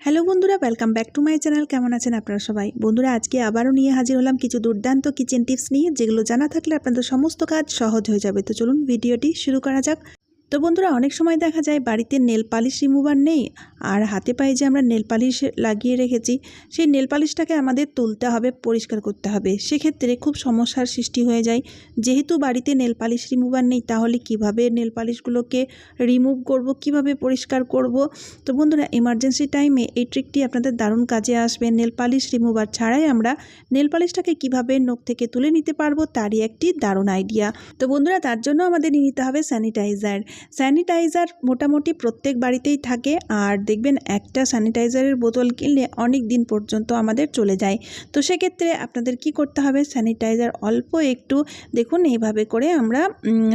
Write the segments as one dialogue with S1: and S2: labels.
S1: Hello বন্ধুরা welcome back to my channel কেমন আছেন আপনারা সবাই? বন্ধুরা, আজকে আবারও নিয়ে হাজির হলাম কিছু দুর্দান্ত কিচেন টিপস নিয়ে, যেগুলো জানা থাকলে আপনাদের সমস্ত কাজ সহজ হয়ে যাবে। তো চলুন, ভিডিওটি শুরু করা যাক। তো বন্ধুরা, অনেক সময় দেখা যায় বাড়িতে নেল পালিশ রিমুভার নেই আর হাতে পায়ে যে আমরা নেল পালিশ লাগিয়ে রেখেছি, সেই নেল পালিশটাকে আমাদের তুলতে হবে, পরিষ্কার করতে হবে। সেক্ষেত্রে খুব সমস্যার সৃষ্টি হয়ে যায়। যেহেতু বাড়িতে নেল পালিশ রিমুভার নেই, তাহলে কীভাবে নেল পালিশগুলোকে রিমুভ করব, কীভাবে পরিষ্কার করব? তো বন্ধুরা, এমার্জেন্সি টাইমে এই ট্রিকটি আপনাদের দারুণ কাজে আসবে। নেল পালিশ রিমুভার ছাড়াই আমরা নেল পালিশটাকে কীভাবে নখ থেকে তুলে নিতে পারব, তারই একটি দারুণ আইডিয়া। তো বন্ধুরা, তার জন্য আমাদের নিতে হবে স্যানিটাইজার। স্যানিটাইজার মোটামুটি প্রত্যেক বাড়িতেই থাকে আর দেখবেন একটা স্যানিটাইজারের বোতল কিনলে অনেক দিন পর্যন্ত আমাদের চলে যায়। তো সেক্ষেত্রে আপনাদের কি করতে হবে? স্যানিটাইজার অল্প একটু দেখুন এইভাবে করে আমরা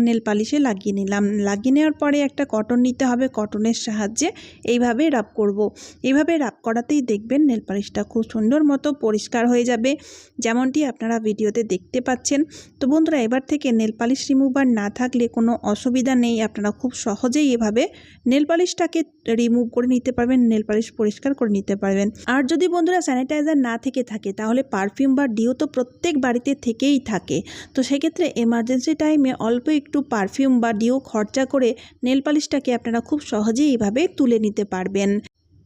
S1: নেল পালিশে লাগিয়ে নিলাম। লাগিয়ে নেওয়ার পরে একটা কটন নিতে হবে, কটনের সাহায্যে এইভাবে রাব করব। এইভাবে রাব করাতেই দেখবেন নেল পালিশটা খুব সুন্দর মতো পরিষ্কার হয়ে যাবে। যেমনটি আপনারা ভিডিওতে দেখতে পাচ্ছেন। তো বন্ধুরা, এবার থেকে নেল পালিশ রিমুভার না থাকলে কোনো অসুবিধা নেই। আপনারা খুব সহজেই এভাবে নেল পালিশটাকে রিমুভ করে নিতে পারবেন, নেল পালিশ পরিষ্কার করে নিতে পারবেন। আর যদি বন্ধুরা স্যানিটাইজার না থেকে থাকে, তাহলে পারফিউম বা ডিও তো প্রত্যেক বাড়িতে থেকেই থাকে। তো সেক্ষেত্রে এমার্জেন্সি টাইমে অল্প একটু পারফিউম বা ডিও খরচা করে নেল পালিশটাকে আপনারা খুব সহজেই এইভাবে তুলে নিতে পারবেন।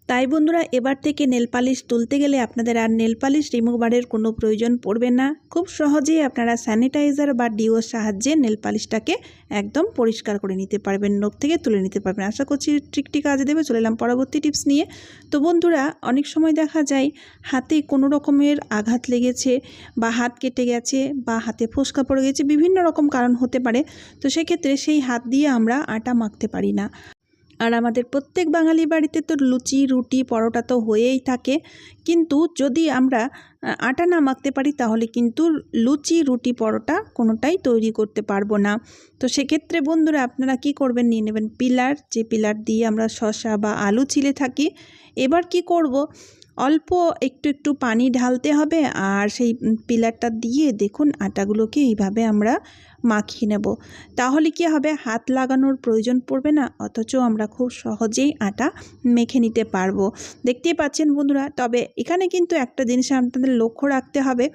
S1: তাই বন্ধুরা, এবার থেকে নেল পালিশ তুলতে গেলে আপনাদের আর নেল পালিশ রিমুভারের কোনো প্রয়োজন পড়বে না। খুব সহজেই আপনারা স্যানিটাইজার বা ডিওর সাহায্যে নেল পালিশটাকে একদম পরিষ্কার করে নিতে পারবেন, নখ থেকে তুলে নিতে পারবেন। আশা করছি ট্রিকটি কাজে দেবে, চলে এলাম পরবর্তী টিপস নিয়ে। তো বন্ধুরা, অনেক সময় দেখা যায় হাতে কোনো রকমের আঘাত লেগেছে বা হাত কেটে গেছে বা হাতে ফোসকা পড়ে গেছে, বিভিন্ন রকম কারণ হতে পারে। তো সেক্ষেত্রে সেই হাত দিয়ে আমরা আটা মাখতে পারি না। আর আমাদের প্রত্যেক বাঙালি বাড়িতে তো লুচি, রুটি, পরোটা তো হয়েই থাকে। কিন্তু যদি আমরা আটা না মাখতে পারি, তাহলে কিন্তু লুচি, রুটি, পরোটা কোনোটাই তৈরি করতে পারব না। তো সেক্ষেত্রে বন্ধুরা, আপনারা কি করবেন? নিয়ে নেবেন পিলার। যে পিলার দিয়ে আমরা শসা বা আলু ছিলে থাকি, এবার কি করব? অল্প একটু একটু পানি ঢালতে হবে। আর সেই পিলারটা দিয়ে দেখুন আটাগুলোকে এইভাবে আমরা মাখিয়ে নেব। তাহলে কি হবে? হাত লাগানোর প্রয়োজন পড়বে না? অথচ আমরা খুব সহজেই আটা মেখে নিতে পারব। দেখতেই পাচ্ছেন বন্ধুরা, তবে এখানে কিন্তু একটা জিনিস আপনাদের লক্ষ্য রাখতে হবে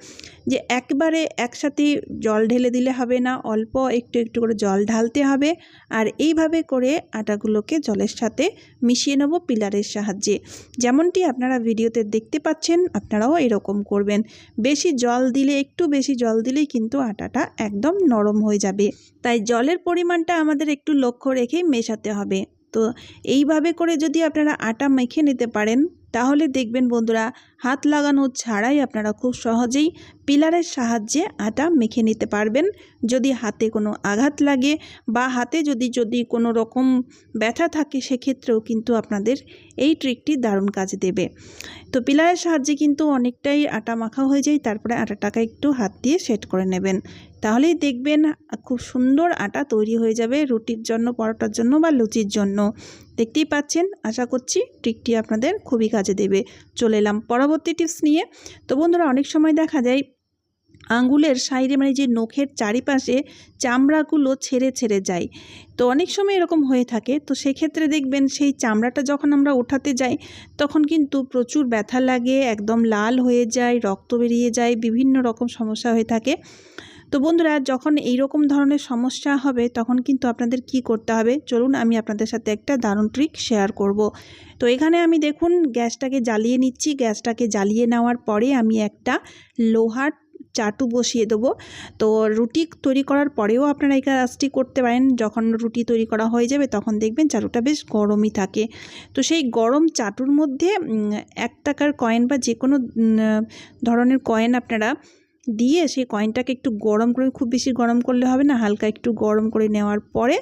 S1: যে একবারে একসাথে জল ঢেলে দিলে হবে না, অল্প একটু একটু করে জল ঢালতে হবে আর এইভাবে করে আটাগুলোকে জলের সাথে মিশিয়ে নেব পিলারের সাহায্যে। যেমনটি আপনারা ভিডিওতে দেখতে পাচ্ছেন, আপনারাও এরকম করবেন। বেশি জল দিলে, একটু বেশি জল দিলেই কিন্তু আটাটা একদম নরম হয়ে যাবে। তাই জলের পরিমাণটা আমাদের একটু লক্ষ্য রেখেই মেশাতে হবে। তো এইভাবে করে যদি আপনারা আটা মেখে নিতে পারেন, তাহলে দেখবেন বন্ধুরা, হাত লাগানো ছাড়াই আপনারা খুব সহজেই পিলারের সাহায্যে আটা মেখে নিতে পারবেন। যদি হাতে কোনো আঘাত লাগে বা হাতে যদি যদি কোনো রকম ব্যথা থাকে, সেক্ষেত্রেও কিন্তু আপনাদের এই ট্রিকটি দারুণ কাজ দেবে। তো পিলারের সাহায্যে কিন্তু অনেকটাই আটা মাখা হয়ে যায়, তারপরে আটাটাকে একটু হাত দিয়ে সেট করে নেবেন। তাহলেই দেখবেন খুব সুন্দর আটা তৈরি হয়ে যাবে রুটির জন্য, পরোটার জন্য বা লুচির জন্য। দেখতেই পাচ্ছেন? আশা করছি ট্রিকটি আপনাদের খুবই কাজে দেবে। চলে এলাম পরবর্তী টিপস নিয়ে। তো বন্ধুরা, অনেক সময় দেখা যায় আঙ্গুলের সাইডে মানে যে নখের চারিপাশে চামড়াগুলো ছেড়ে ছেড়ে যায়। তো অনেক সময় এরকম হয়ে থাকে। তো সেক্ষেত্রে দেখবেন সেই চামড়াটা যখন আমরা ওঠাতে যাই, তখন কিন্তু প্রচুর ব্যথা লাগে, একদম লাল হয়ে যায়, রক্ত বেরিয়ে যায়, বিভিন্ন রকম সমস্যা হয়ে থাকে। তো বন্ধুরা, যখন এই রকম ধরনের সমস্যা হবে, তখন কিন্তু আপনাদের কি করতে হবে? চলুন, আমি আপনাদের সাথে একটা দারুণ ট্রিক শেয়ার করব। তো এখানে আমি দেখুন, গ্যাসটাকে জ্বালিয়ে নিচ্ছি। গ্যাসটাকে জ্বালিয়ে নেওয়ার পরে আমি একটা লোহার চাটু বসিয়ে দেবো। তো রুটি তৈরি করার পরেও আপনারা এই কাজটি করতে পারেন। যখন রুটি তৈরি করা হয়ে যাবে, তখন দেখবেন চাটুটা বেশ গরমই থাকে। তো সেই গরম চাটুর মধ্যে এক টাকার কয়েন বা যে কোনো ধরনের কয়েন আপনারা দিয়ে সেই কয়েনটাকে একটু গরম করে, খুব বেশি গরম করলে হবে না, হালকা একটু গরম করে নেওয়ার পরে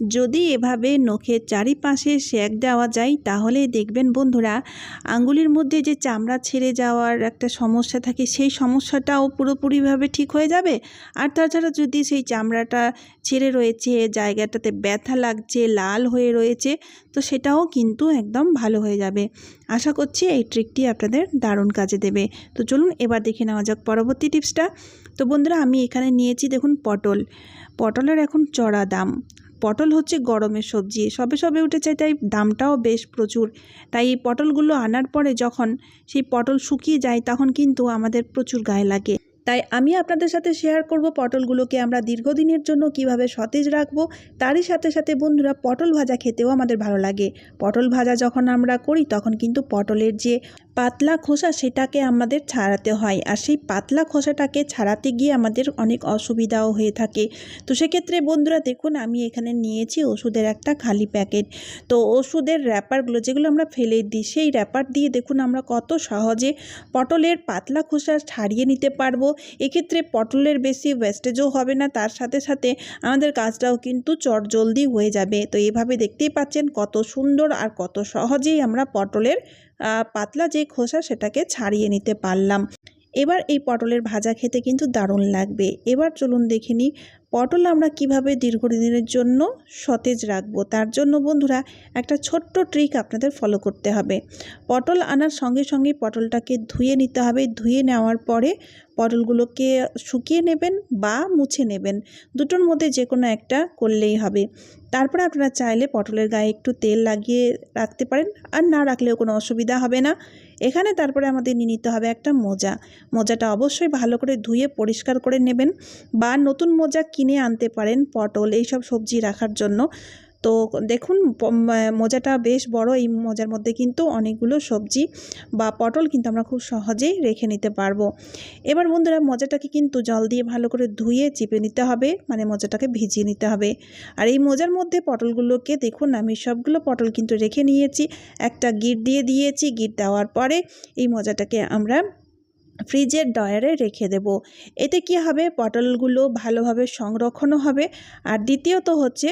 S1: যদি এভাবে নখের চারিপাশে শেক দেওয়া যায়, তাহলে দেখবেন বন্ধুরা, আঙ্গুলির মধ্যে যে চামড়া ছেড়ে যাওয়ার একটা সমস্যা থাকে, সেই সমস্যাটাও পুরোপুরিভাবে ঠিক হয়ে যাবে। আর তাছাড়া যদি সেই চামড়াটা ছেড়ে রয়েছে, জায়গাটাতে ব্যথা লাগছে, লাল হয়ে রয়েছে, তো সেটাও কিন্তু একদম ভালো হয়ে যাবে। আশা করছি এই ট্রিকটি আপনাদের দারুণ কাজে দেবে। তো চলুন এবার দেখে নেওয়া যাক পরবর্তী টিপসটা। তো বন্ধুরা, আমি এখানে নিয়েছি দেখুন পটল। পটলের এখন চড়া দাম। পটল হচ্ছে গরমের সবজি। সবে সবে উঠেছে, তাই দামটাও বেশ প্রচুর। তাই পটলগুলো আনার পরে যখন সেই পটল শুকিয়ে যায়, তখন কিন্তু আমাদের প্রচুর গায়ে লাগে। তাই আমি আপনাদের সাথে শেয়ার করব পটলগুলোকে আমরা দীর্ঘদিনের জন্য কীভাবে সতেজ রাখব। তারই সাথে সাথে বন্ধুরা, পটল ভাজা খেতেও আমাদের ভালো লাগে। পটল ভাজা যখন আমরা করি, তখন কিন্তু পটলের যে পাতলা খোসা সেটাকে আমাদের ছাড়াতে হয় আর সেই পাতলা খোসাটাকে ছাড়াতে গিয়ে আমাদের অনেক অসুবিধাও হয়ে থাকে। তো সেক্ষেত্রে বন্ধুরা দেখুন, আমি এখানে নিয়েছি ওষুধের একটা খালি প্যাকেট। তো ওষুধের র্যাপারগুলো যেগুলো আমরা ফেলে দিই, সেই র্যাপার দিয়ে দেখুন আমরা কত সহজে পটলের পাতলা খোসা ছাড়িয়ে নিতে পারব। এক্ষেত্রে পটলের বেশি ওয়েস্টেজও হবে না, তার সাথে সাথে আমাদের কাজটাও কিন্তু চটজলদি হয়ে যাবে। তো এভাবে দেখতেই পাচ্ছেন কত সুন্দর আর কত সহজেই আমরা পটলের পাতলা যে খোসা সেটাকে ছাড়িয়ে নিতে পারলাম। এবার এই পটলের ভাজা খেতে কিন্তু দারুণ লাগবে। এবার চলুন দেখে নিই পটল আমরা কীভাবে দীর্ঘদিনের জন্য সতেজ রাখব? তার জন্য বন্ধুরা, একটা ছোট্ট ট্রিক আপনাদের ফলো করতে হবে। পটল আনার সঙ্গে সঙ্গে পটলটাকে ধুয়ে নিতে হবে। ধুয়ে নেওয়ার পরে পটলগুলোকে শুকিয়ে নেবেন বা মুছে নেবেন। দুটোর মধ্যে যে কোনো একটা করলেই হবে। তারপরে আপনারা চাইলে পটলের গায়ে একটু তেল লাগিয়ে রাখতে পারেন। আর না রাখলেও কোনো অসুবিধা হবে না। এখানে তারপরে আমাদের নিয়ে নিতে হবে একটা মোজা। মোজাটা অবশ্যই ভালো করে ধুয়ে পরিষ্কার করে নেবেন। বা নতুন মোজা কিনে আনতে পারেন, পটল, এইসব সবজি রাখার জন্য। তো দেখুন মোজাটা বেশ বড়। এই মোজার মধ্যে কিন্তু অনেকগুলো সবজি বা পটল কিন্তু আমরা খুব সহজেই রেখে নিতে পারব। এবার বন্ধুরা, মোজাটাকে কিন্তু জল দিয়ে ভালো করে ধুয়ে চিপে নিতে হবে মানে মোজাটাকে ভিজিয়ে নিতে হবে। আর এই মোজার মধ্যে পটলগুলোকে দেখুন, আমি সবগুলো পটল কিন্তু রেখে নিয়েছি। একটা গিট দিয়ে দিয়েছি, গিট দেওয়ার পরে এই মোজাটাকে আমরা ফ্রিজের ডয়ারে রেখে দেব। এতে কি হবে? পটলগুলো ভালোভাবে সংরক্ষণও হবে। আর দ্বিতীয়ত হচ্ছে,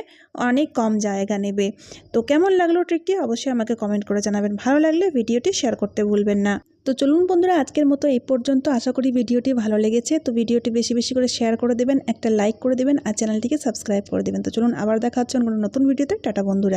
S1: অনেক কম জায়গা নেবে। তো কেমন লাগল ট্রিকটি? অবশ্যই আমাকে কমেন্ট করে জানাবেন। ভালো লাগলে ভিডিওটি শেয়ার করতে ভুলবেন না। তো চলুন বন্ধুরা, আজকের মতো এই পর্যন্ত। আশা করি ভিডিওটি ভালো লেগেছে। তো ভিডিওটি বেশি বেশি করে শেয়ার করে দেবেন, একটা লাইক করে দেবেন, আর চ্যানেলটিকে সাবস্ক্রাইব করে দেবেন। তো চলুন, আবার দেখা হচ্ছে নতুন ভিডিওতে। টাটা বন্ধুরা।